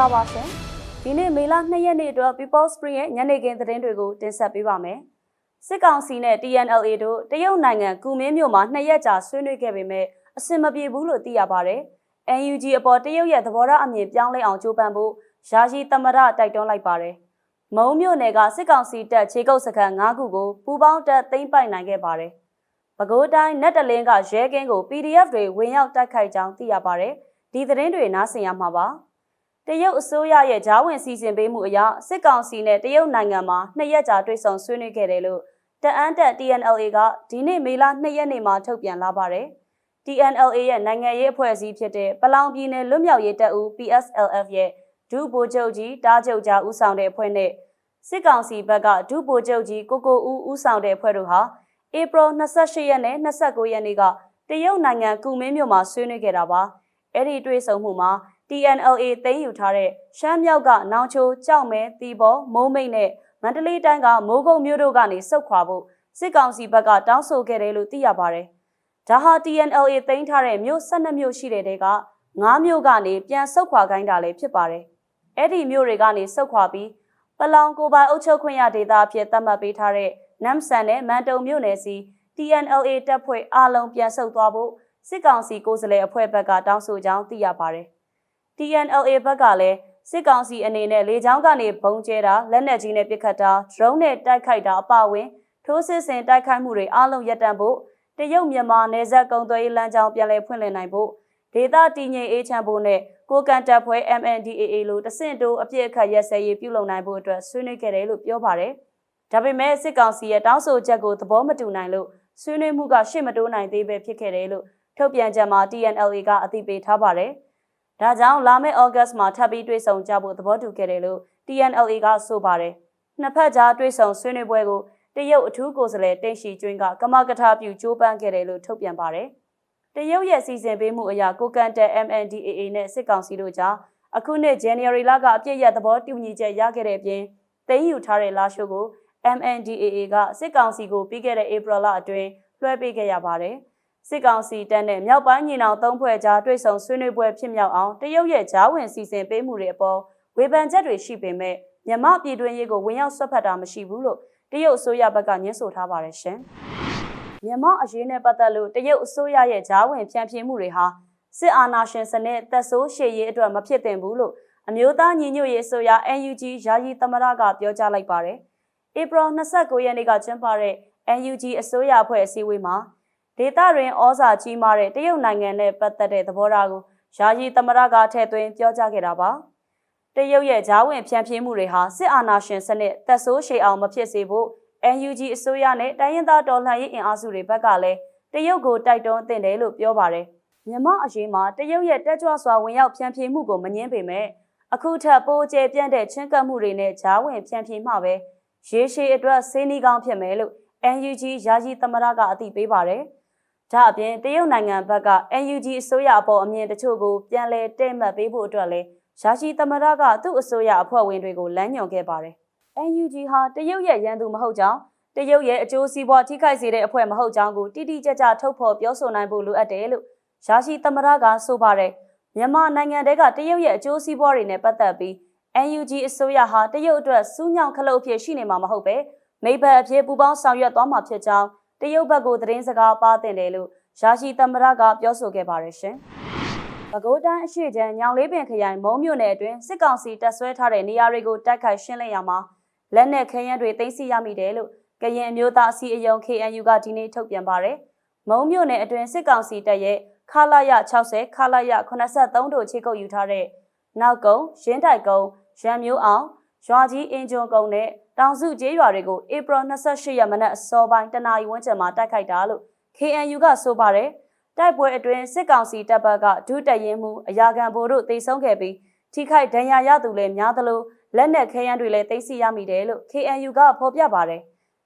္ဂလာပါရှင်ဒီနေ့မေလ2ရက်နေ့အတွက် People Spring ရဲ့ညနေခင်းသတင်းတွေကိုတင်ဆက်ပေးပါမယ်စစ်ကောင်စီနဲ့ TNLA တို့တရုတ်နိုင်ငံကူမင်းမြို့မှာ2ရက်ကြာဆွေးနွေးခဲ့ပေမဲ့အဆင်မပြေဘူးလို့သိရပါတယ် NUG အပေါ်တရုတ်ရဲ့သဘောထားအမြင်ပြောင်းလဲအောင်ကြိုးပမ်းဖို့ယာယီသမရတိုက်တွန်းလိုက်ပါတယ်မုံမြို့နယ်ကစစ်ကောင်စီတပ်ခြေကုပ်စခန်း9ခုကိုပူးပေါင်းတပ်သိမ်းပိုက်နိုင်ခဲ့ပါတယ်ပဲခူးတိုင်းနက်တလင်းကရဲကင်းကို PDF တွေဝင်ရောက်တိုက်ခိုက်ကြောင်းသိရပါတယ်ဒီသတင်းတွေနားဆင်ရမှာပါ တရုတ်အစိုးရရဲ့ဂျားဝင်စီစဉ်ပေးမှုအရစစ်ကောင်စီနဲ့တရုတ်နိုင်ငံမှာနှစ်ရက်ကြာတွေ့ဆုံဆွေးနွေးခဲ့တယ်လို့တအန်းတက် TNLA ကဒီနေ့မေလ2ရက်နေ့မှာထုတ်ပြန်လာပါတယ် TNLA ရဲ့နိုင်ငံရေးအဖွဲ့အစည်းဖြစ်တဲ့ပလောင်ပြည်နယ်လွတ်မြောက်ရေးတပ်ဦး PSLF ရဲ့ဒုဗိုလ်ချုပ်ကြီးတားချုပ်ကြားဦးဆောင်တဲ့အဖွဲ့နဲ့စစ်ကောင်စီဘက်ကဒုဗိုလ်ချုပ်ကြီးကိုကိုဦးဦးဆောင်တဲ့အဖွဲ့တို့ဟာဧပြီ28ရက်နဲ့29ရက်နေ့ကတရုတ်နိုင်ငံကူမင်းမြို့မှာဆွေးနွေးခဲ့တာပါအဲ့ဒီတွေ့ဆုံမှုမှာ TNLA သိမ်းယူထားတဲ့ရှမ်းမြောက်ကနောင်ချိုကြောက်မဲတီဘောမိုးမိတ်နဲ့မန္တလေးတိုင်းကမိုးကုတ်မြို့တို့ကနေစုတ်ခွာဖို့စစ်ကောင်စီဘက်ကတောင်းဆိုခဲ့တယ်လို့သိရပါတယ်။ဒါဟာ TNLA သိမ်းထားတဲ့မြို့12မြို့ရှိတဲ့တဲက9မြို့ကနေပြန်စုတ်ခွာခိုင်းတာလည်းဖြစ်ပါတယ်။အဲ့ဒီမြို့တွေကနေစုတ်ခွာပြီးပလောင်ကိုပိုင်အုပ်ချုပ်ခွင့်ရဒေသအဖြစ်သတ်မှတ်ပေးထားတဲ့နမ်ဆန်နဲ့မန်တုံမြို့နယ်စီ TNLA တပ်ဖွဲ့အလုံးပြန်ဆုတ်သွားဖို့စစ်ကောင်စီကိုယ်စားလှယ်အဖွဲ့ဘက်ကတောင်းဆိုကြောင်းသိရပါတယ်။ TNLA ဘက်ကလည်းစစ်ကောင်စီအနေနဲ့လေကြောင်းကနေဘုံကျဲတာလက်နက်ကြီးနဲ့ပစ်ခတ်တာ drone နဲ့တိုက်ခိုက်တာအပအဝင်ထိုးစစ်ဆင်တိုက်ခိုက်မှုတွေအလုံးရပ်တန့်ဖို့တရုတ်မြန်မာနယ်စပ်ကုံသွေးလမ်းကြောင်းပြန်လည်ဖွင့်လှစ်နိုင်ဖို့ဒေသတည်ငြိမ်အေးချမ်းဖို့နဲ့ကိုကန်တပ်ဖွဲ့ MNDAA လို့တဆင့်တိုးအပြစ်အခတ်ရက်စဲရေးပြုလုပ်နိုင်ဖို့အတွက်ဆွေးနွေးခဲ့တယ်လို့ပြောပါတယ်။ဒါပေမဲ့စစ်ကောင်စီရဲ့တောင်းဆိုချက်ကိုသဘောမတူနိုင်လို့ဆွေးနွေးမှုကရှေ့မတိုးနိုင်သေးပဲဖြစ်ခဲ့တယ်လို့ထုတ်ပြန်ချက်မှာ TNLA ကအသိပေးထားပါတယ်။ ဒါကြောင့်လာမယ့် August မှာထပ်ပြီးတွေ့ဆုံကြဖို့သဘောတူခဲ့တယ်လို့ TNLA ကဆိုပါတယ်။နှစ်ဖက်ကြားတွေ့ဆုံဆွေးနွေးပွဲကိုတရုတ်အထူးကိုယ်စားလှယ်တိန့်ရှိကျွင်းကကမကထာပြုကြိုးပမ်းခဲ့တယ်လို့ထုတ်ပြန်ပါတယ်။တရုတ်ရဲ့စီစဉ်ပေးမှုအရာကိုကန်တက် MNDAA နဲ့စစ်ကောင်စီတို့ကြားအခုနှစ် January လကအပြည့်ရသဘောတူညီချက်ရခဲ့တဲ့အပြင်သိမ်းယူထားတဲ့လာရှိုးကို MNDAA ကစစ်ကောင်စီကိုပြီးခဲ့တဲ့ April လအတွင်းလွှဲပေးခဲ့ရပါတယ်။ စစ်ကောင်စီတပ်နဲ့မြောက်ပိုင်းညီနောင်သုံးဖွဲ့ကြားတွေ့ဆုံဆွေးနွေးပွဲဖြစ်မြောက်အောင်တရုတ်ရဲ့ဂျားဝင်စီစဉ်ပေးမှုတွေအပေါ်ဝေဖန်ချက်တွေရှိပေမဲ့မြမပြည်တွင်းရေးကိုဝင်ရောက်ဆွတ်ဖက်တာမရှိဘူးလို့တရုတ်အစိုးရဘက်ကညှင်းဆိုထားပါတယ်ရှင်။မြန်မာအရေးနဲ့ပတ်သက်လို့တရုတ်အစိုးရရဲ့ဂျားဝင်ဖြန့်ဖြေမှုတွေဟာစစ်အာဏာရှင်စနစ်သက်ဆိုးရှေ့ရေးအတွက်မဖြစ်သင့်ဘူးလို့အမျိုးသားညီညွတ်ရေးအစိုးရ NUG ယာယီသမရကပြောကြားလိုက်ပါတယ်။ဧပြီ29ရက်နေ့ကကျင်းပတဲ့ NUG အစိုးရအဖွဲ့အစည်းအဝေးမှာ ဒေသတွင်ဩဇာကြီးမားတဲ့တရုတ်နိုင်ငံနဲ့ပတ်သက်တဲ့သဘောထားကိုယာယီသမရကထည့်သွင်းပြောကြားခဲ့တာပါ။တရုတ်ရဲ့ဂျားဝင်ဖြန့်ဖြေးမှုတွေဟာစစ်အာဏာရှင်စနစ်သက်ဆိုးရှည်အောင်မဖြစ်စေဖို့ NUG အစိုးရနဲ့တိုင်းရင်းသားတော်လှန်ရေးအင်အားစုတွေဘက်ကလည်းတရုတ်ကိုတိုက်တွန်းသင့်တယ်လို့ပြောပါတယ်။မြန်မာအရေးမှာတရုတ်ရဲ့တက်ကြွစွာဝင်ရောက်ဖြန့်ဖြေးမှုကိုမငင်းပေမဲ့အခုထပ်ပိုးကျပြန့်တဲ့ချင်းကပ်မှုတွေနဲ့ဂျားဝင်ဖြန့်ဖြေးမှပဲရေရှည်အတွက်စေးနီးကောင်းဖြစ်မယ်လို့ NUG ယာယီသမရကအသိပေးပါတယ်။ ဒါအပြင်တရုတ်နိုင်ငံဘက်က NUG အစိုးရအပေါ်အမြင်တချို့ကိုပြန်လည်တဲ့မှတ်ပေးဖို့အတွက်လည်းယာယီသမရကသူ့အစိုးရအဖွဲ့ဝင်တွေကိုလမ်းညွှန်ခဲ့ပါတယ်။ NUG ဟာတရုတ်ရဲ့ရန်သူမဟုတ်ကြောင်းတရုတ်ရဲ့အကျိုးစီးပွားထိခိုက်စေတဲ့အဖွဲ့မဟုတ်ကြောင်းကိုတိတိကျကျထုတ်ဖော်ပြောဆိုနိုင်ဖို့လိုအပ်တယ်လို့ယာရှိသမရကဆိုပါတယ်မြန်မာနိုင်ငံတဲကတရုတ်ရဲ့အကျိုးစီးပွားတွေနဲ့ပတ်သက်ပြီး NUG အစိုးရဟာတရုတ်အတွက်စူးညောင်ခလုတ်အဖြစ်ရှိနေမှာမဟုတ်ပဲမိဘအဖြစ်ပူပေါင်းဆောင်ရွက်သွားမှာဖြစ်ကြောင်း တရုတ်ဘက်ကိုသတင်းစကားပါတင်တယ်လို့ယာရှိသမရကပြောဆိုခဲ့ပါတယ်ရှင်။ပဲခူးတိုင်းအရှိချမ်းညောင်လေးပင်ခရိုင်မုံမြို့နယ်အတွင်းစစ်ကောင်စီတပ်ဆွဲထားတဲ့နေရာတွေကိုတိုက်ခိုက်ရှင်းလင်းရမှာလက်နက်ခဲယမ်းတွေသိမ်းဆည်းရမိတယ်လို့ကရင်အမျိုးသားအစည်းအရုံး KNU ကဒီနေ့ထုတ်ပြန်ပါတယ်။မုံမြို့နယ်အတွင်းစစ်ကောင်စီတပ်ရဲ့ခလာရ60ခလာရ83တို့ခြေကုပ်ယူထားတဲ့နောက်ကုန်းရင်းတိုက်ကုန်းရံမျိုးအောင် ရွာကြီးအင်ဂျွန်ကုန်းနဲ့တောင်စုကျေးရွာတွေကိုဧပြီ28ရက်မနက်အစောပိုင်းတနာရီဝန်းကျင်မှာတိုက်ခိုက်တာလို့ KNU ကဆိုပါတယ်တိုက်ပွဲအတွင်းစစ်ကောင်စီတပ်ဘက်ကဒုတရင်မှုအရာခံဗိုလ်တို့တိုက်ဆုံခဲ့ပြီးထိခိုက်ဒဏ်ရာရသူလည်းများသလိုလက်နက်ခဲယမ်းတွေလည်းသိမ်းဆည်းရမိတယ်လို့ KNU ကဖော်ပြပါတယ်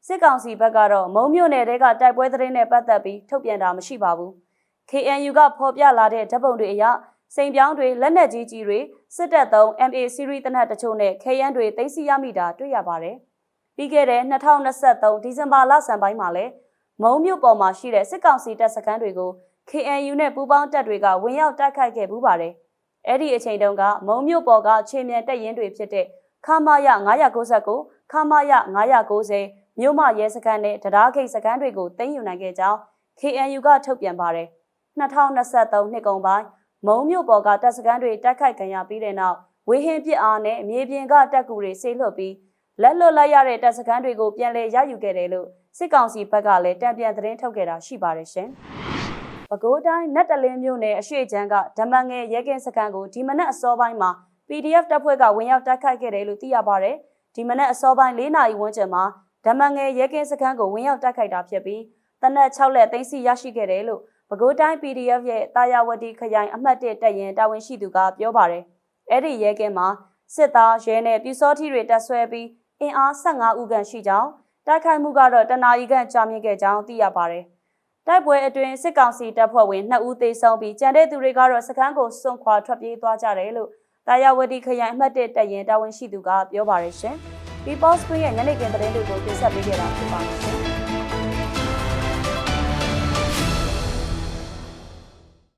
စစ်ကောင်စီဘက်ကတော့မုံမြို့နယ်တဲကတိုက်ပွဲသတင်းနဲ့ပတ်သက်ပြီးထုတ်ပြန်တာမရှိပါဘူး KNU ကဖော်ပြလာတဲ့ဓာတ်ပုံတွေအရ စိန်ပြောင်းတွေလက်နက်ကြီးကြီးတွေစစ်တပ်သုံး MA series တနက်တချို့နဲ့ခဲယမ်းတွေသိမ်းဆည်းရမိတာတွေ့ရပါတယ်။ပြီးခဲ့တဲ့2023ဒီဇင်ဘာလဆန်ပိုင်းမှာလဲမုံမြို့ပေါ်မှာရှိတဲ့စစ်ကောင်စီတပ်စခန်းတွေကို KNU နဲ့ပူးပေါင်းတပ်တွေကဝင်ရောက်တိုက်ခိုက်ခဲ့ပူးပါတယ်။အဲ့ဒီအချိန်တုန်းကမုံမြို့ပေါ်ကခြေမြန်တက်ရင်တွေဖြစ်တဲ့ခမာယ999ခမာယ990မြို့မရဲစခန်းနဲ့တရားခိတ်စခန်းတွေကိုသိမ်းယူနိုင်ခဲ့ကြောင်း KNU ကထုတ်ပြန်ပါတယ်2023နှစ်ကုန်ပိုင်း မုံမြို့ပေါ်ကတပ်စခန်းတွေတိုက်ခိုက်ခံရပြီးတဲ့နောက်ဝေဟင်ပစ်အားနဲ့မြေပြင်ကတပ်ကူတွေဆေးလွှတ်ပြီးလက်လွတ်လိုက်ရတဲ့တပ်စခန်းတွေကိုပြန်လည်ရယူခဲ့တယ်လို့စစ်ကောင်စီဘက်ကလည်းတံပြန်သတင်းထုတ်ခဲ့တာရှိပါတယ်ရှင်။ပဲခူးတိုင်းနတ်တလင်းမြို့နယ်အရှိချမ်းကဓမ္မငယ်ရဲကင်းစခန်းကိုဒီမနက်အစောပိုင်းမှာ PDF တပ်ဖွဲ့ကဝင်ရောက်တိုက်ခိုက်ခဲ့တယ်လို့သိရပါတယ်။ဒီမနက်အစောပိုင်း၄နာရီဝန်းကျင်မှာဓမ္မငယ်ရဲကင်းစခန်းကိုဝင်ရောက်တိုက်ခိုက်တာဖြစ်ပြီးတနက်6လက်သိမ်းဆီရရှိခဲ့တယ်လို့ ပဲခူးတိုင်း PDF ရဲ့တာယာဝတီခရိုင်အမှတ်1တပ်ရင်တာဝန်ရှိသူကပြောပါတယ်။အဲ့ဒီရဲကင်းမှာစစ်သားရဲနဲ့ပြူစောထီတွေတပ်ဆွဲပြီးအင်အား15ဦးခန့်ရှိကြောင်းတိုက်ခိုက်မှုကတော့တနာရီခန့်ကြာမြင့်ခဲ့ကြောင်းသိရပါတယ်။တိုက်ပွဲအတွင်းစစ်ကောင်စီတပ်ဖွဲ့ဝင်2ဦးသေဆုံးပြီးကြံတဲ့သူတွေကတော့စခန်းကိုစွန့်ခွာထွက်ပြေးသွားကြတယ်လို့တာယာဝတီခရိုင်အမှတ်1တပ်ရင်တာဝန်ရှိသူကပြောပါတယ်ရှင်။ People's Free ရဲ့ညနေခင်းသတင်းတွေကိုတင်ဆက်ပေးခဲ့တာဖြစ်ပါတယ်ရှင်။